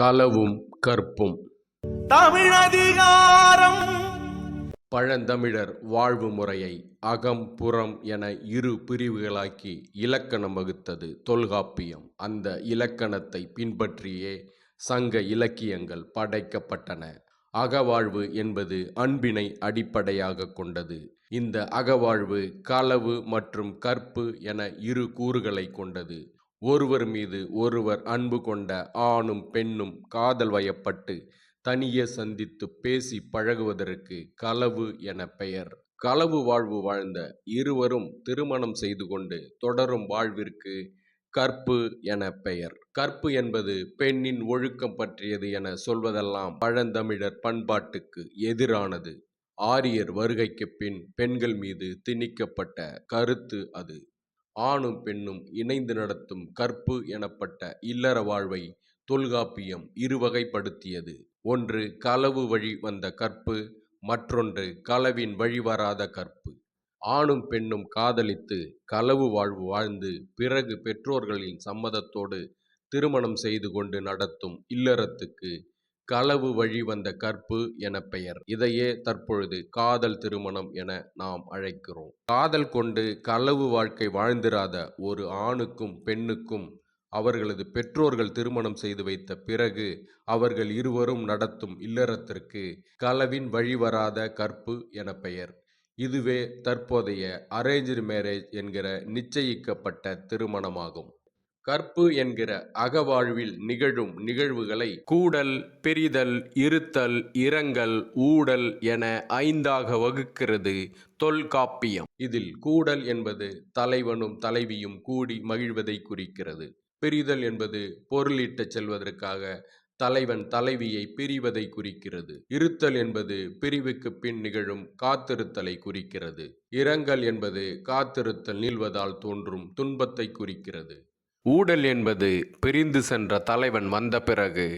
களவும் கற்பும். தமிழதிகாரம். பழந்தமிழர் வாழ்வு முறையை அகம் புறம் என இரு பிரிவுகளாக்கி இலக்கணம் வகுத்தது தொல்காப்பியம். அந்த இலக்கணத்தை பின்பற்றியே சங்க இலக்கியங்கள் படைக்கப்பட்டன. அகவாழ்வு என்பது அன்பினை அடிப்படையாக கொண்டது. இந்த அகவாழ்வு களவு மற்றும் கற்பு என இரு கூறுகளை கொண்டது. ஒருவர் மீது ஒருவர் அன்பு கொண்ட ஆணும் பெண்ணும் காதல் வயப்பட்டு தனியே சந்தித்து பேசி பழகுவதற்கு களவு என பெயர். களவு வாழ்வு வாழ்ந்த இருவரும் திருமணம் செய்து கொண்டு தொடரும் வாழ்விற்கு கற்பு என பெயர். கற்பு என்பது பெண்ணின் ஒழுக்கம் பற்றியது என சொல்வதெல்லாம் பழந்தமிழர் பண்பாட்டுக்கு எதிரானது. ஆரியர் வருகைக்கு பின் பெண்கள் மீது திணிக்கப்பட்ட கருத்து அது. ஆணும் பெண்ணும் இணைந்து நடத்தும் கற்பு எனப்பட்ட இல்லற வாழ்வை தொல்காப்பியம் இருவகைப்படுத்தியது. ஒன்று களவு வழி வந்த கற்பு மற்றொன்று களவின் வழி வராத கற்பு. ஆணும் பெண்ணும் காதலித்து களவு வாழ்வு வாழ்ந்து பிறகு பெற்றோர்களின் சம்மதத்தோடு திருமணம் செய்து கொண்டு நடத்தும் இல்லறத்துக்கு களவு வழி வந்த கற்பு என பெயர். இதையே தற்பொழுது காதல் திருமணம் என நாம் அழைக்கிறோம். காதல் கொண்டு களவு வாழ்க்கை வாழ்ந்திராத ஒரு ஆணுக்கும் பெண்ணுக்கும் அவர்களது பெற்றோர்கள் திருமணம் செய்து வைத்த பிறகு அவர்கள் இருவரும் நடத்தும் இல்லறத்திற்கு களவின் வழிவராத கற்பு என பெயர். இதுவே தற்போதைய அரேஞ்சு மேரேஜ் என்கிற நிச்சயிக்கப்பட்ட திருமணமாகும். கற்பு என்கிற அகவாழ்வில் நிகழும் நிகழ்வுகளை கூடல் பிரிதல் இருத்தல் இரங்கல் ஊடல் என ஐந்தாக வகுக்கிறது தொல்காப்பியம் இதில் கூடல் என்பது தலைவனும் தலைவியும் கூடி மகிழ்வதை குறிக்கிறது. பிரிதல் என்பது பொருளீட்டச் செல்வதற்காக தலைவன் தலைவியை பிரிவதை குறிக்கிறது. இருத்தல் என்பது பிரிவுக்கு பின் நிகழும் காத்திருத்தலை குறிக்கிறது. இரங்கல் என்பது காத்திருத்தல் நீள்வதால் தோன்றும் துன்பத்தை குறிக்கிறது. ஊடல் என்பது பிரிந்து சென்ற தலைவன் வந்த பிறகு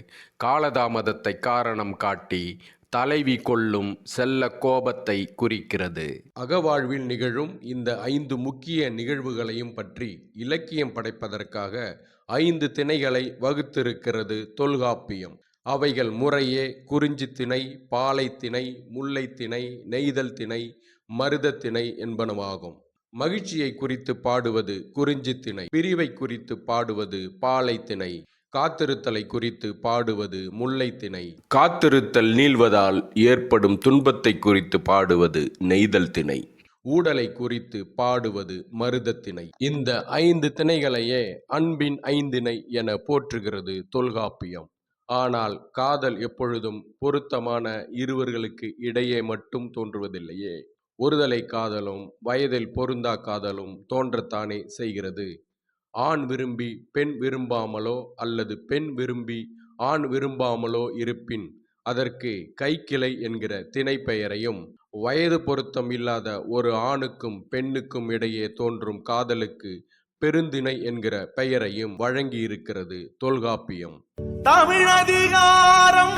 காலதாமதத்தை காரணம் காட்டி தலைவி கொள்ளும் செல்ல கோபத்தை குறிக்கிறது. அகவாழ்வில் நிகழும் இந்த ஐந்து முக்கிய நிகழ்வுகளையும் பற்றி இலக்கியம் படைப்பதற்காக ஐந்து திணைகளை வகுத்திருக்கிறது தொல்காப்பியம். அவைகள் முறையே குறிஞ்சி திணை பாலை திணை முல்லை திணை நெய்தல் திணை மருத திணை என்பனவாகும். மகிழ்ச்சியை குறித்து பாடுவது குறிஞ்சி திணை. பிரிவை குறித்து பாடுவது பாலை திணை. காத்திருத்தலை குறித்து பாடுவது முல்லை திணை. காத்திருத்தல் நீள்வதால் ஏற்படும் துன்பத்தை குறித்து பாடுவது நெய்தல் திணை. ஊடலை குறித்து பாடுவது மருதத்திணை இந்த ஐந்து திணைகளையே அன்பின் ஐந்திணை என போற்றுகிறது தொல்காப்பியம். ஆனால் காதல் எப்பொழுதும் பொருத்தமான இருவர்களுக்கு இடையே மட்டும் தோன்றுவதில்லையே. ஒருதலை காதலும் வயதில் பொருந்தா காதலும் தோன்றத்தானே செய்கிறது. ஆண் விரும்பி பெண் விரும்பாமலோ அல்லது பெண் விரும்பி ஆண் விரும்பாமலோ இருப்பின் அதற்கு கைக்கிளை என்கிற திணை பெயரையும் வயது பொருத்தம் இல்லாத ஒரு ஆணுக்கும் பெண்ணுக்கும் இடையே தோன்றும் காதலுக்கு பெருந்திணை என்கிற பெயரையும் வழங்கியிருக்கிறது தொல்காப்பியம். தமிழதிகாரம்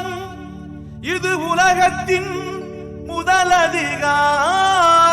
இது உலகத்தின் முதலதிகாரம்